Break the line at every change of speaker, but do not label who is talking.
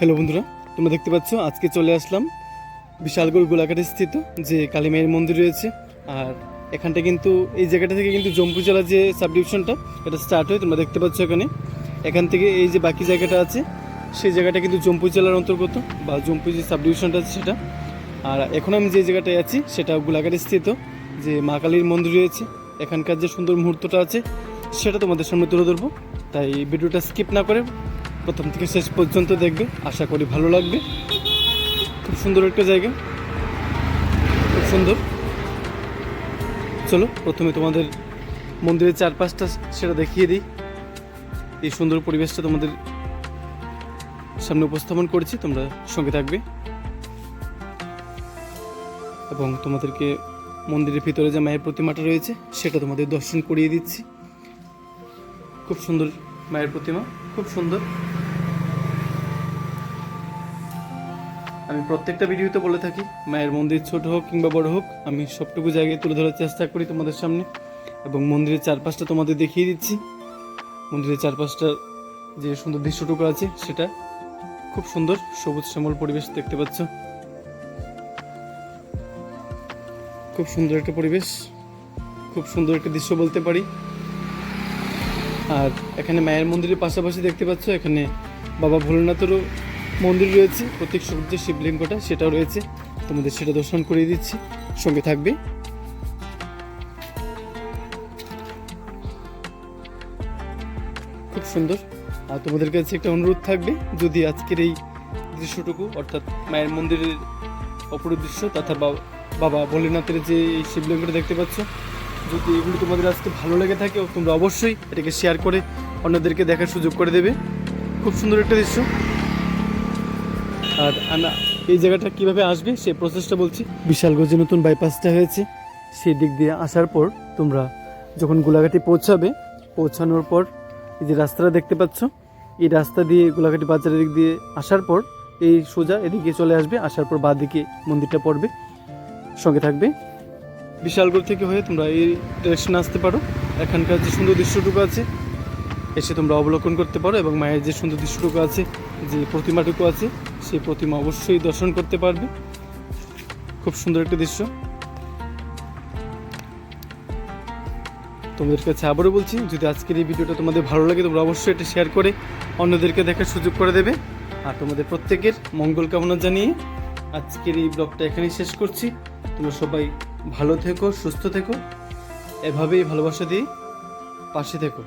Hello বন্ধুরা, তোমরা দেখতে পাচ্ছ, আজকে চলে আসলাম বিশালগড় গোলাঘাটে স্থিত যে কালীমায়ের মন্দির রয়েছে। আর এখানটা কিন্তু, এই জায়গাটা থেকে কিন্তু জম্পু জেলার যে সাব ডিভিশনটা এটা স্টার্ট হয়, তোমরা দেখতে পাচ্ছ এখানে। এখান থেকে এই যে বাকি জায়গাটা আছে, সেই জায়গাটা কিন্তু জম্পু জেলার অন্তর্গত, বা জম্পু যে সাব ডিভিশনটা আছে সেটা। আর এখন আমি যে জায়গাটায় আছি, সেটা গোলাঘাটে স্থিত যে মা কালীর মন্দির রয়েছে। এখানকার যে সুন্দর মুহূর্তটা আছে, সেটা তোমাদের সামনে তুলে ধরবো। তাই ভিডিওটা স্কিপ না করে প্রথম থেকে শেষ পর্যন্ত দেখবে। আশা করি ভালো লাগবে। খুব সুন্দর একটা জায়গা। খুব সুন্দর। চলো, প্রথমে তোমাদের মন্দিরের চারপাশটা সেটা দেখিয়ে দিই। এই সুন্দর পরিবেশটা তোমাদের সামনে উপস্থাপন করেছি। তোমরা সঙ্গে থাকবে। এবং তোমাদেরকে মন্দিরের ভিতরে যে মায়ের প্রতিমাটা রয়েছে, সেটা তোমাদের দর্শন করিয়ে দিচ্ছি। খুব সুন্দর মায়ের প্রতিমা। খুব সুন্দর। আমি প্রত্যেকটা ভিডিওতে বলে থাকি, মায়ের মন্দির ছোট হোক কিংবা বড় হোক, আমি সবটুকু জায়গায় তুলে ধরার চেষ্টা করি তোমাদের সামনে। এবং মন্দিরের চারপাশটা তোমাদের দেখিয়ে দিচ্ছি। মন্দিরের চারপাশটার যে সুন্দর দৃশ্যটুকু আছে, সেটা খুব সুন্দর সবুজ শ্যামল পরিবেশ দেখতে পাচ্ছ। খুব সুন্দর একটা পরিবেশ, খুব সুন্দর একটা দৃশ্য বলতে পারি। আর এখানে মায়ের মন্দিরের পাশাপাশি দেখতে পাচ্ছ, এখানে বাবা ভোলেনাথেরও মন্দির রয়েছে। প্রত্যেক সূর্য শিবলিঙ্গটা সেটাও রয়েছে। তোমাদের সেটা দর্শন করিয়ে দিচ্ছি। সঙ্গে থাকবে। খুব সুন্দর। আর তোমাদের কাছে একটা অনুরোধ থাকবে, যদি আজকের এই দৃশ্যটুকু, অর্থাৎ মায়ের মন্দিরের অপরূপ দৃশ্য, তথা বাবা ভোলেনাথের যে এই শিবলিঙ্গটা দেখতে পাচ্ছ যদি এগুলো তোমাদের আজকে ভালো লেগে থাকে, তোমরা অবশ্যই এটাকে শেয়ার করে অন্যদেরকে দেখার সুযোগ করে দেবে। খুব সুন্দর একটা দৃশ্য। আর এই জায়গাটা কীভাবে আসবে, সেই প্রসেসটা বলছি। বিশালগঞ্জে নতুন বাইপাসটা হয়েছে। সেই দিক দিয়ে আসার পর তোমরা যখন গোলাঘাটি পৌঁছাবে, পৌঁছানোর পর এই যে রাস্তাটা দেখতে পাচ্ছ, এই রাস্তা দিয়ে গোলাঘাটি বাজারের দিক দিয়ে আসার পর এই সোজা এদিকে চলে আসবে, আসার পর বাঁ দিকে মন্দিরটা পড়বে। সঙ্গে থাকবে বিশালগড় থেকে হয়ে তোমরা এই ডিরেকশনে আসতে পারো। এখানকার যে সুন্দর দৃশ্যটুকু আছে, এসে তোমরা অবলোকন করতে পারো এবং মায়ের যে সুন্দর দৃশ্যটুকু আছে, যে প্রতিমাটুকু আছে, সেই প্রতিমা অবশ্যই দর্শন করতে পারবে। খুব সুন্দর একটা দৃশ্য। তোমাদের কাছে আবারও বলছি, যদি আজকের এই ভিডিওটা তোমাদের ভালো লাগে, তোমরা অবশ্যই এটা শেয়ার করে অন্যদেরকে দেখার সুযোগ করে দেবে। আর তোমাদের প্রত্যেকের মঙ্গল কামনা জানিয়ে আজকের এই ব্লগটা এখানেই শেষ করছি। তোমরা সবাই ভালো থেকো সুস্থ থেকো। এভাবেই ভালোবাসা দিই। পাশে থেকো।